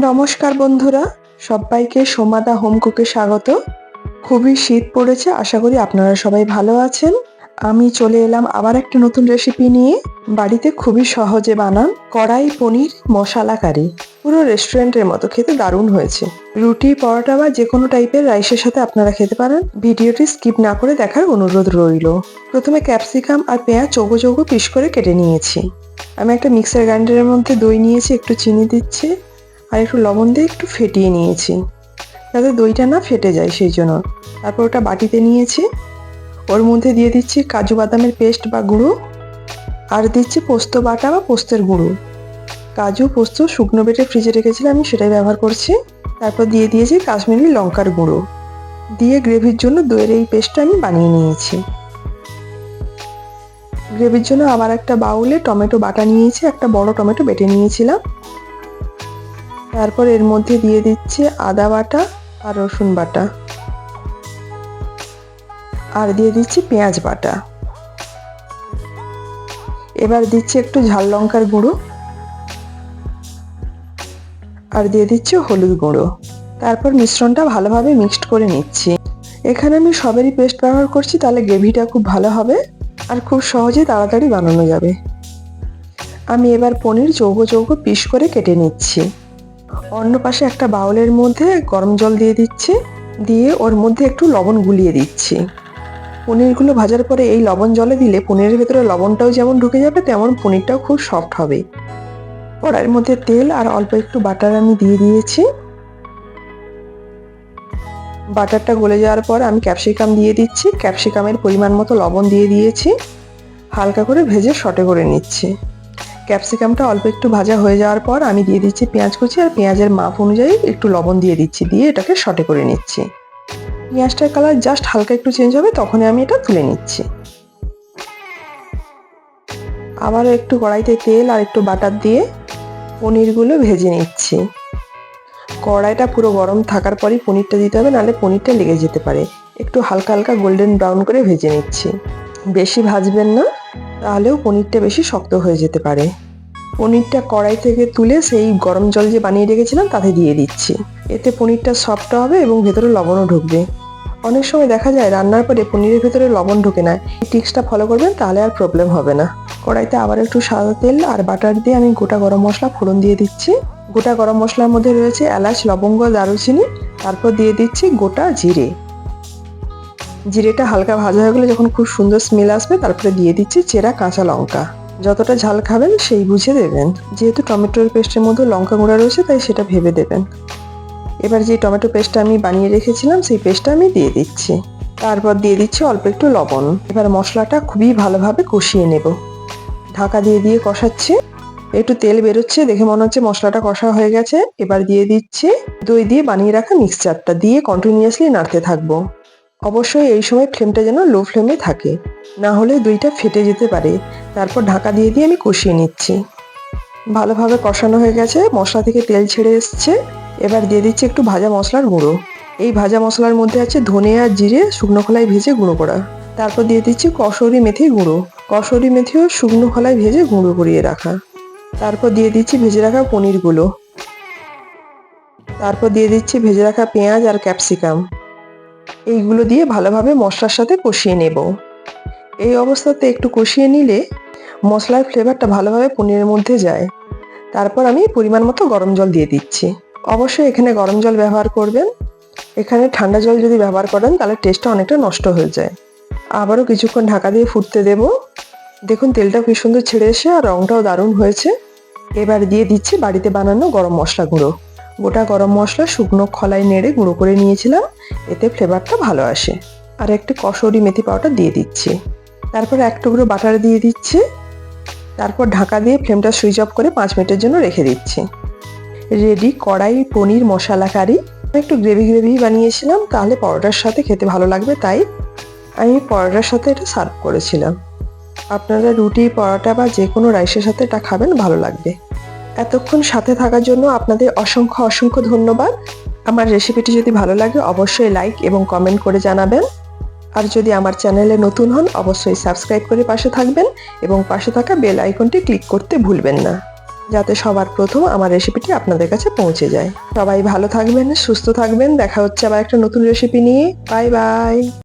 নমস্কার বন্ধুরা, সবাইকে সোমাদা হোম কুকে স্বাগত। খুবই শীত পড়েছে, আশা করি আপনারা সবাই ভালো আছেন। আমি চলে এলাম আবার একটা নতুন রেসিপি নিয়ে। বাড়িতে খুবই সহজে বানান কড়াই পনির মশলা কারি। পুরো রেস্টুরেন্টের মতো খেতে দারুণ হয়েছে। রুটি, পরোটা বা যে কোনো টাইপের রাইসের সাথে আপনারা খেতে পারেন। ভিডিওটি স্কিপ না করে দেখার অনুরোধ রইল। প্রথমে ক্যাপসিকাম আর পেঁয়াজ চৌকো চৌকো পিস করে কেটে নিয়েছি। আমি একটা মিক্সার গ্রাইন্ডারের মধ্যে দই নিয়েছি, একটু চিনি দিচ্ছি। আর একটু লবণ দিয়ে একটু ফেটিয়ে নিয়েছি। যাতে দইটা না ফেটে যায় সেই জন্য। তারপর ওটা বাটিতে নিয়েছি। ওর মধ্যে দিয়ে দিচ্ছি কাজু বাদামের পেস্ট বা গুঁড়ো। আর দিচ্ছি পোস্ত বাটা বা পোস্তের গুঁড়ো। কাজু, পোস্ত, শুকনো বেটে ফ্রিজে রেখেছিলাম, আমি সেটাই ব্যবহার করছি। তারপর দিয়ে দিয়েছি কাশ্মীরি লঙ্কার গুঁড়ো। দিয়ে গ্রেভির জন্য দইয়ের এই পেস্টটা আমি বানিয়ে নিয়েছি। গ্রেভির জন্য আবার একটা বাউলে টমেটো বাটা নিয়েছি, একটা বড় টমেটো বেটে নিয়েছিলাম। তারপর এর মধ্যে দিয়ে দিচ্ছে আদা বাটা আর রসুন বাটা। আর দিয়ে দিচ্ছি পেঁয়াজ বাটা। এবার দিচ্ছি একটু ঝাল লঙ্কার গুঁড়ো। আর দিয়ে দিচ্ছি হলুদ গুঁড়ো। তারপর মিশ্রণটা ভালোভাবে মিক্সড করে নিচ্ছি। এখানে আমি সবেরই পেস্ট ব্যবহার করছি, তাহলে গ্রেভিটা খুব ভালো হবে আর খুব সহজে তাড়াতাড়ি বানানো যাবে। আমি এবার পনির চৌকো চৌকো পিস করে কেটে নিচ্ছি। অন্য পাশে একটা বাউলের মধ্যে গরম জল দিয়ে দিচ্ছি, দিয়ে ওর মধ্যে একটু লবণ গুলিয়ে দিচ্ছি। পনিরগুলো ভাজার পরে এই লবণ জলে দিলে পনিরের ভেতরে লবণটাও যেমন ঢুকে যাবে, তেমন পনিরটাও খুব সফট হবে। কড়াইয়ের মধ্যে তেল আর অল্প একটু বাটার আমি দিয়ে দিয়েছি। বাটারটা গলে যাওয়ার পর আমি ক্যাপসিকাম দিয়ে দিচ্ছি। ক্যাপসিকামের পরিমাণ মতো লবণ দিয়ে দিয়েছি। হালকা করে ভেজে শটে করে নিচ্ছি। ক্যাপসিকামটা অল্প একটু ভাজা হয়ে যাওয়ার পর আমি দিয়ে দিচ্ছি পেঁয়াজ কুচি আর পেঁয়াজের মাপ অনুযায়ী একটু লবণ দিয়ে দিচ্ছি, দিয়ে এটাকে শটে করে নিচ্ছি। পেঁয়াজটার কালার জাস্ট হালকা একটু চেঞ্জ হবে, তখনই আমি এটা তুলে নিচ্ছি। আবারও একটু কড়াইতে তেল আর একটু বাটার দিয়ে পনিরগুলো ভেজে নিচ্ছি। কড়াইটা পুরো গরম থাকার পরই পনিরটা দিতে হবে, নাহলে পনিরটা লেগে যেতে পারে। একটু হালকা হালকা গোল্ডেন ব্রাউন করে ভেজে নিচ্ছি। বেশি ভাজবেন না। তাহলেও পনিরটা বেশি শক্ত হয়ে যেতে পারে। পনিরটা কড়াই থেকে তুলে সেই গরম জল যে বানিয়ে রেখেছিলাম, তাতে দিয়ে দিচ্ছি। এতে পনিরটা সফট হবে এবং ভেতরে লবণও ঢুকবে। অনেক সময় দেখা যায়, রান্নার পরে পনিরের ভেতরে লবণ ঢোকে না। এই টিক্সটা ফলো করবেন, তাহলে আর প্রবলেম হবে না। কড়াইতে আবার একটু সাদা তেল আর বাটার দিয়ে আমি গোটা গরম মশলা ফোড়ন দিয়ে দিচ্ছি। গোটা গরম মশলার মধ্যে রয়েছে এলাচ, লবঙ্গ, দারুচিনি। তারপর দিয়ে দিচ্ছি গোটা জিরে। জিরেটা হালকা ভাজা হয়ে গেলে যখন খুব সুন্দর স্মেল আসবে, তারপরে দিয়ে দিচ্ছি চেরা কাঁচা লঙ্কা। যতটা ঝাল খাবেন সেই বুঝে দেবেন। যেহেতু টমেটোর পেস্টের মধ্যে লঙ্কা গুঁড়া রয়েছে, তাই সেটা ভেবে দেবেন। এবার যে টমেটো পেস্টটা আমি বানিয়ে রেখেছিলাম, সেই পেস্টটা আমি দিয়ে দিচ্ছি। তারপর দিয়ে দিচ্ছি অল্প একটু লবণ। এবার মশলাটা খুবই ভালোভাবে কষিয়ে নেব। ঢাকা দিয়ে দিয়ে কষাচ্ছি। একটু তেল বেরোচ্ছে, দেখে মনে হচ্ছে মশলাটা কষা হয়ে গেছে। এবার দিয়ে দিচ্ছি দই দিয়ে বানিয়ে রাখা মিক্সচারটা দিয়ে কন্টিনিউয়াসলি নাড়তে থাকব। অবশ্যই এই সময় ফ্লেমটা যেন লো ফ্লেমে থাকে। না হলে দইটা ফেটে যেতে পারে। তারপর ঢাকা দিয়ে দিয়ে আমি কষিয়ে নিচ্ছি। ভালোভাবে কষানো হয়ে গেছে। মশলা থেকে তেল ছেড়ে এসছে। এবার দিয়ে দিচ্ছি একটু ভাজা মশলার গুঁড়ো। এই ভাজা মশলার মধ্যে আছে ধনে আর জিরে, শুকনো খোলায় ভেজে গুঁড়ো করা। তারপর দিয়ে দিচ্ছি কসৌরি মেথি গুঁড়ো। কসৌরি মেথিও শুকনো খোলায় ভেজে গুঁড়ো করিয়ে রাখা। তারপর দিয়ে দিচ্ছি ভেজে রাখা পনিরগুলো। তারপর দিয়ে দিচ্ছি ভেজে রাখা পেঁয়াজ আর ক্যাপসিকাম। এইগুলো দিয়ে ভালোভাবে মশলার সাথে কষিয়ে নেব। এই অবস্থাতে একটু কষিয়ে নিলে মশলার ফ্লেভারটা ভালোভাবে পনিরের মধ্যে যায়। তারপর আমি পরিমাণ মতো গরম জল দিয়ে দিচ্ছি। অবশ্যই এখানে গরম জল ব্যবহার করবেন। এখানে ঠান্ডা জল যদি ব্যবহার করেন, তাহলে টেস্টটা অনেকটা নষ্ট হয়ে যায়। আবারও কিছুক্ষণ ঢাকা দিয়ে ফুটতে দেব। দেখুন, তেলটা কি সুন্দর ছেড়ে এসে আর রঙটাও দারুণ হয়েছে। এবার দিয়ে দিচ্ছি বাড়িতে বানানো গরম মশলা গুঁড়ো। গোটা গরম মশলা শুকনো খলায় নেড়ে গুঁড়ো করে নিয়েছিলাম। এতে ফ্লেভারটা ভালো আসে। আর একটু কসৌরি মেথি পাউডার দিয়ে দিচ্ছি। তারপর এক টুকরো বাটার দিয়ে দিচ্ছি। তারপর ঢাকা দিয়ে ফ্লেমটা সুইচ অফ করে পাঁচ মিনিটের জন্য রেখে দিচ্ছি। রেডি কড়াই পনির মশলা কারি। একটু গ্রেভি গ্রেভি বানিয়েছিলাম, তাহলে পরোটার সাথে খেতে ভালো লাগবে, তাই আমি পরোটার সাথে এটা সার্ভ করেছিলাম। আপনারা রুটি, পরোটা বা যে কোনো রাইসের সাথে এটা খাবেন, ভালো লাগবে। এতক্ষণ সাথে থাকার জন্য আপনাদের অসংখ্য অসংখ্য ধন্যবাদ। আমার রেসিপিটি যদি ভালো লাগে, অবশ্যই লাইক এবং কমেন্ট করে জানাবেন। আর যদি আমার চ্যানেলে নতুন হন, অবশ্যই সাবস্ক্রাইব করে পাশে থাকবেন এবং পাশে থাকা বেল আইকনটি ক্লিক করতে ভুলবেন না, যাতে সবার প্রথম আমার রেসিপিটি আপনাদের কাছে পৌঁছে যায়। সবাই ভালো থাকবেন, সুস্থ থাকবেন। দেখা হচ্ছে আবার একটা নতুন রেসিপি নিয়ে। Bye bye.